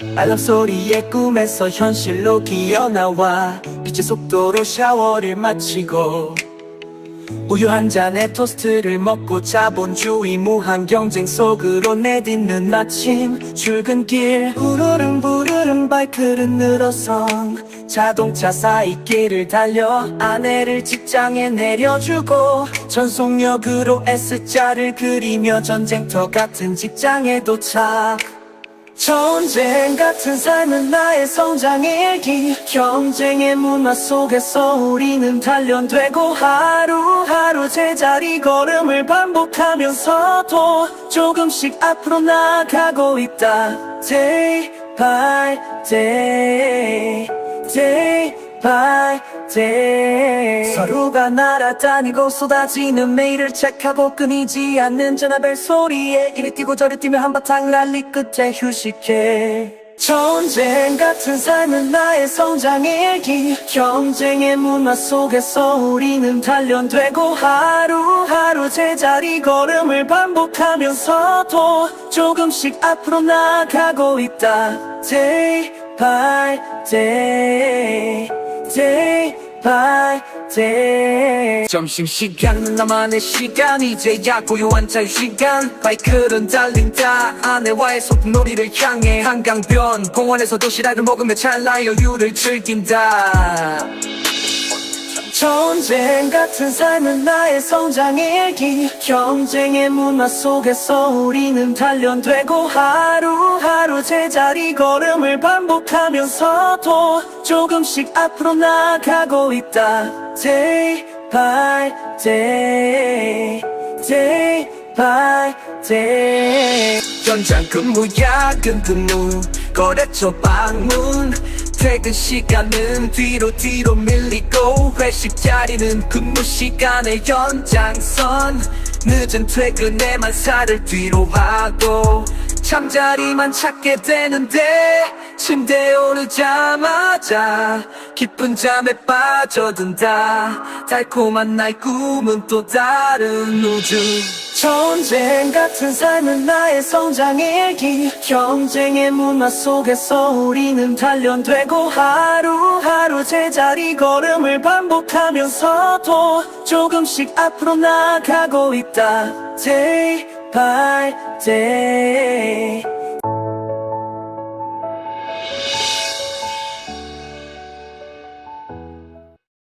알람 소리에 꿈에서 현실로 기어나와. 빛의 속도로 샤워를 마치고 우유 한 잔에 토스트를 먹고 자본주의 무한 경쟁 속으로 내딛는 아침 출근길. 부르릉 부르릉 바이크를 늘어서 자동차 사이길을 달려 아내를 직장에 내려주고 전속력으로 S자를 그리며 전쟁터 같은 직장에 도착 전쟁 같은 삶은 나의 성장의 일기. 경쟁의 문화 속에서 우리는 단련되고 하루하루 제자리 걸음을 반복하면서도 조금씩 앞으로 나가고 있다. Day by day Day by day 서로가 날아다니고 쏟아지는 메일을 체크하고 끊이지 않는 전화벨 소리에 이리 뛰고 저리 뛰며 한바탕 랠리 끝에 휴식해. 전쟁 같은 삶은 나의 성장의 일기. 경쟁의 문화 속에서 우리는 단련되고 하루하루 제자리 걸음을 반복하면서도 조금씩 앞으로 나가고 있다. Day by day Day by day 점심시간은 나만의 시간. 이제야 고요한 자유시간. 바이크는 달린다. 아내와의 소꿉놀이를 향해 한강변. 공원에서 도시락을 먹으며 찰나의 여유를 즐긴다. 전쟁 같은 삶은 나의 성장의 일기. 경쟁의 문화 속에서 우리는 단련되고 하루하루 제자리 걸음을 반복하면서도 조금씩 앞으로 나가고 있다. Day by day Day by day. 현장 근무 야근 근무 거래처 방문. 퇴근 시간은 뒤로 뒤로 밀리고 회식 자리는 근무 시간의 연장선. 늦은 퇴근에만 살을 뒤로 하고 잠자리만 찾게 되는데 침대에 오르자마자. 깊은 잠에 빠져든다. 달콤한 나의 꿈은 또 다른 우주. 전쟁 같은 삶은 나의 성장의 일기. 경쟁의 문화 속에서 우리는 단련되고 하루하루 제자리 걸음을 반복하면서도 조금씩 앞으로 나가고 있다. Day by day